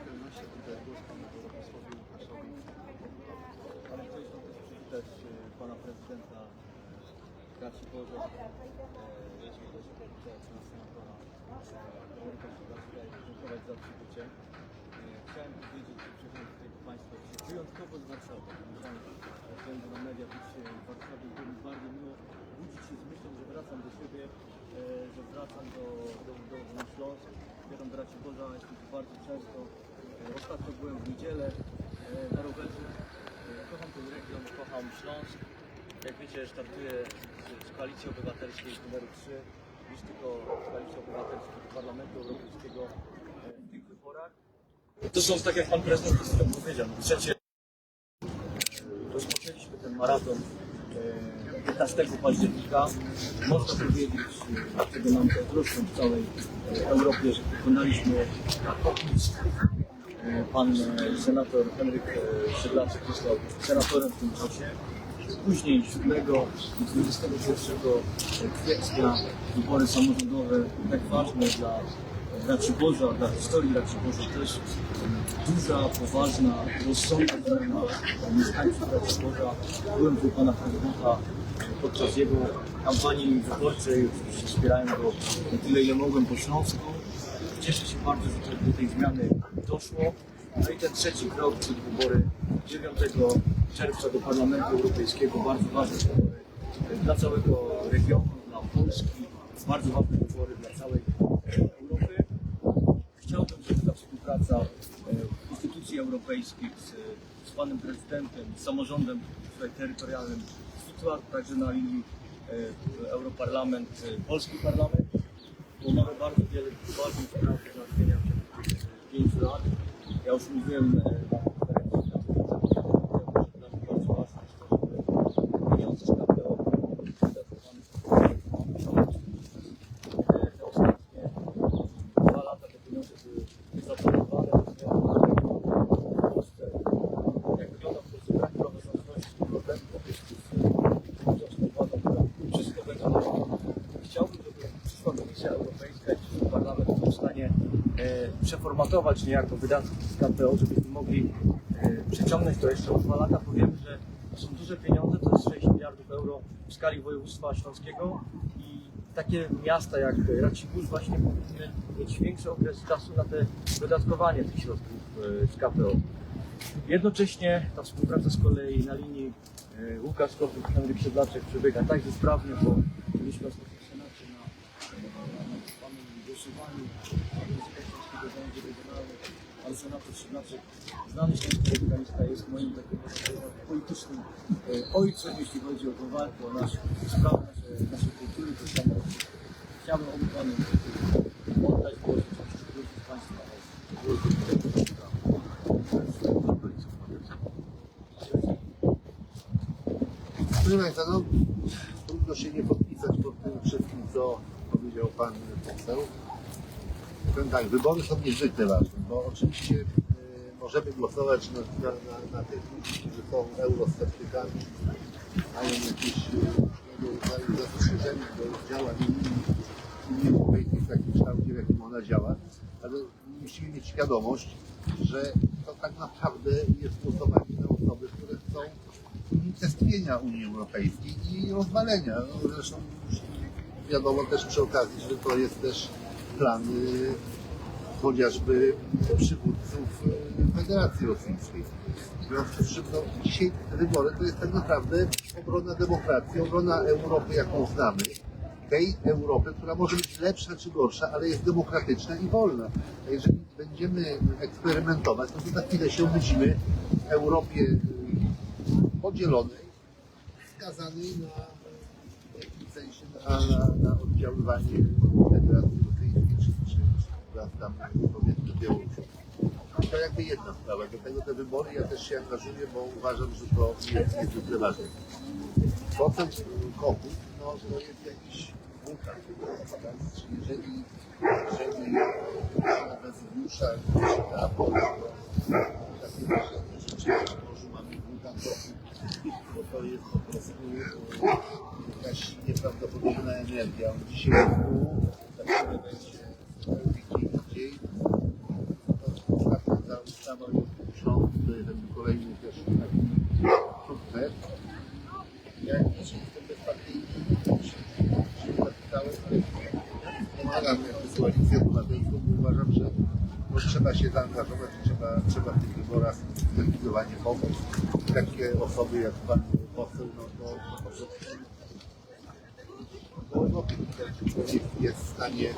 przyjemności tutaj głos panu posłowi Łukaszowi. Ale chcieliśmy też przywitać e, pana prezydenta Raciborza, e, jeśli też przywitać pana senatora Henryka Szydlacka i podziękować za przybycie. E, Chciałem powiedzieć, że przyjechałem tutaj do Państwa wyjątkowo z Warszawy. Względu na media być w Warszawie, było mi bardzo miło budzić się z myślą, że wracam do siebie, e, że wracam do, do, do, do Śląsk. Zbieram braci Boża, jestem tu bardzo często. Ostatnio byłem w niedzielę e, na rowerze. E, Kocham ten region, kocham Śląsk. Jak wiecie, startuję z, z Koalicji Obywatelskiej z numeru 3. Już tylko z Koalicji Obywatelskiej do Parlamentu Europejskiego e, w tych wyborach. To są, tak jak Pan Prezydent powiedział, trzecie rozpoczęliśmy ten maraton e, 15 października. Można powiedzieć, czego nam zazdroszczą w całej Europie, że wykonaliśmy Pan e, senator Henryk e, Szydlaczek został senatorem w tym czasie. Później 7 i 21 kwietnia wybory samorządowe, tak ważne dla Raciborza, dla historii Raciborza też duża, poważna, rozsądna zmiana mieszkańców Raciborza. Byłem tu pana prezydenta podczas jego kampanii wyborczej, oczywiście wspierałem go na tyle, ile mogłem po Śląsku. Cieszę się bardzo, że do tej zmiany doszło. No i ten trzeci krok, czyli wybory 9 czerwca do Parlamentu Europejskiego, bardzo ważne wybory dla całego regionu, dla Polski, bardzo ważne wybory dla całej Europy. Chciałbym, żeby ta współpraca e, instytucji europejskich z, z panem prezydentem, z samorządem tutaj terytorialnym kwitła także na linii e, Europarlament, e, Polski Parlament, bo mamy bardzo wiele ważnych spraw do załatwienia w ciągu tych pięciu lat. Ja już mówiłem e, na konferencji prasowej, że dla mnie bardzo ważne jest to, żeby pieniądze z KPO wydatkowane e, te ostatnie dwa lata te pieniądze były zaplanowane ze względu na tego w Polsce. Jak wygląda w Polsce brak praworządności, problem po prostu z polską władzą, która wszystko będzie robiła. Chciałbym, żeby przyszła Komisja Europejska i przyszły Parlament był w stanie e, przeformatować niejako wydatki z KPO, żebyśmy mogli e, przeciągnąć to jeszcze o dwa lata. Powiemy, że to są duże pieniądze, to jest 6 miliardów euro w skali województwa śląskiego i takie miasta jak Racibórz właśnie powinny mieć większy okres czasu na te wydatkowanie tych środków e, z KPO. Jednocześnie ta współpraca z kolei na linii e, Łukasz Kowik, Henryk Siedlaczek przebiega także sprawnie, bo byliśmy ostatnio w Senacie na, na, głosowaniu Pan senator Siedlaczek, znany śląski regionalista, jest moim takim politycznym e, ojcem, jeśli chodzi o tą walkę o nasz nasze, naszej kultury, tożsamości. Chciałbym obu panu oddać głos, prosić Państwa. Proszę Państwa, no, trudno się nie podpisać pod tym wszystkim, co powiedział Pan poseł. Powiem tak, wybory są niezwykle ważne, bo oczywiście y, możemy głosować na, na, na, na tych ludzi, którzy są eurosceptykami, mają jakieś y, zastrzeżenia do działań Unii, Europejskiej w takim kształcie, w jakim ona działa, ale musimy mieć świadomość, że to tak naprawdę jest głosowanie na osoby, które chcą unicestwienia Unii Europejskiej i rozwalenia. No, zresztą wiadomo też przy okazji, że to jest też plan y, chociażby przywódców y, Federacji Rosyjskiej. W związku z czym no, dzisiaj wybory to jest tak naprawdę obrona demokracji, obrona Europy, jaką znamy. Tej Europy, która może być lepsza czy gorsza, ale jest demokratyczna i wolna. A jeżeli będziemy eksperymentować, no to za chwilę się obudzimy w Europie y, podzielonej, skazanej na w sensie na, na, na oddziaływanie wraz tam powiedzmy Białorusi. To jakby jedna sprawa. Do tego te wybory ja też się angażuję, bo uważam, że to jest niezwykle ważne. Procent kochów, no to jest jakiś? Czyli jeżeli, jeżeli na Wezuwiusza czy na Apollo, to takie ważne rzeczy, w morzu mamy kochów, bo to jest po prostu jakaś nieprawdopodobna energia. On dzisiaj jest tu, za chwilę będzie gdzie indziej. To czwarta jakby kolejny też taki sukces. Ja nie jestem się zapisałem, ale pomagam jakby koalicję obywatelską, bo uważam, że no, trzeba się zaangażować, trzeba, trzeba w tych wyborach zdecydowanie pomóc. Takie osoby jak pan poseł, no to po prostu bo no, jest w stanie e,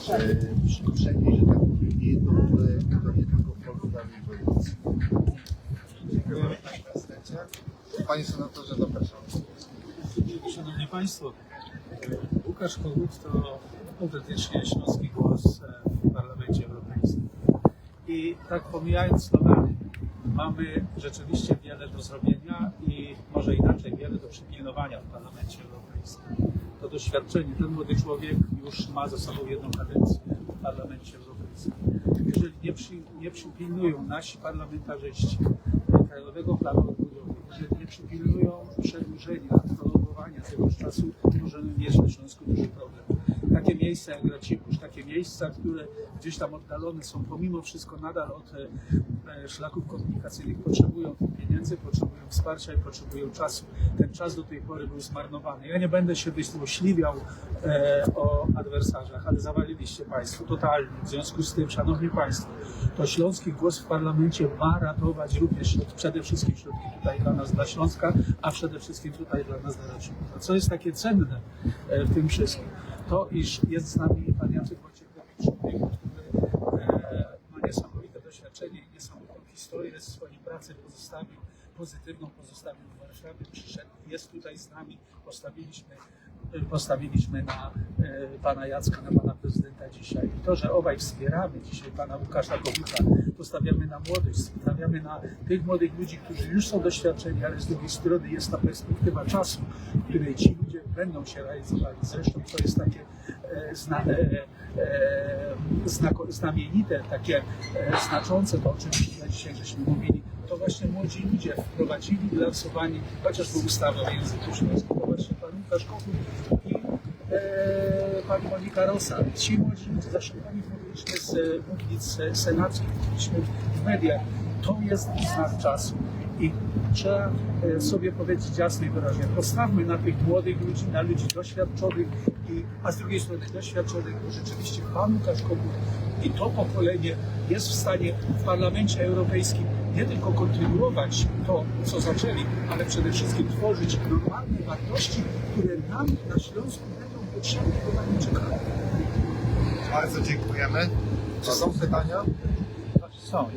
przenieść, że tak powiem, nie jedno pole, to nie tylko Polska, ale i województwo. Dziękujemy Panie Prezydencie. Panie Senatorze, zapraszam. Szanowni Państwo, Łukasz Kogut to autentycznie śląski głos e, w Parlamencie Europejskim. I tak pomijając slogany, mamy rzeczywiście wiele do zrobienia i może inaczej, wiele do przypilnowania w Parlamencie Europejskim. To doświadczenie, ten młody człowiek już ma za sobą jedną kadencję w Parlamencie Europejskim. Jeżeli nie, przy, nie przypilnują nasi parlamentarzyści Krajowego Planu Odbudowy, jeżeli nie przypilnują przedłużenia, prolongowania tego czasu, możemy mieć na Śląsku duży problem. Takie miejsca jak Racibórz, takie miejsca, które gdzieś tam oddalone są, pomimo wszystko nadal od e, szlaków komunikacyjnych, potrzebują pieniędzy, potrzebują wsparcia i potrzebują czasu. Ten czas do tej pory był zmarnowany. Ja nie będę się wyśliwiał e, o adwersarzach, ale zawaliliście Państwo totalnie. W związku z tym, Szanowni Państwo, to śląski głos w parlamencie ma ratować również przede wszystkim środki tutaj dla nas, dla Śląska, a przede wszystkim tutaj dla nas, dla Raciborza. Co jest takie cenne e, w tym wszystkim? To, iż jest z nami pan Jacek Wojciechowicz, który e, ma niesamowite doświadczenie i niesamowitą historię swojej pracy pozostawił, pozytywną pozostawił w Warszawie, przyszedł, jest tutaj z nami, postawiliśmy postawiliśmy na e, pana Jacka, na pana prezydenta dzisiaj. I to, że obaj wspieramy dzisiaj pana Łukasza Koguta, to stawiamy na młodość, stawiamy na tych młodych ludzi, którzy już są doświadczeni, ale z drugiej strony jest ta perspektywa czasu, w której ci ludzie będą się realizowali. Zresztą to jest takie e, zna, e, znamienite, takie e, znaczące, to o czym dzisiaj żeśmy mówili, to właśnie młodzi ludzie wprowadzili i lansowali chociażby ustawę o języku śląskim. To właśnie pan Łukasz i e, Monika Rosa. Ci młodzi ludzie, nich mówiliśmy z e, senackich, mówiliśmy w mediach. To jest znak czasu. I trzeba e, sobie powiedzieć jasno i wyraźnie, postawmy na tych młodych ludzi, na ludzi doświadczonych, i, a z drugiej strony doświadczonych, bo rzeczywiście Pan Łukasz Kogut i to pokolenie jest w stanie w Parlamencie Europejskim nie tylko kontynuować to, co zaczęli, ale przede wszystkim tworzyć normalne wartości, które nam na Śląsku będą potrzebne, bo na nie czekamy. Bardzo dziękujemy. Czy są pytania? Są.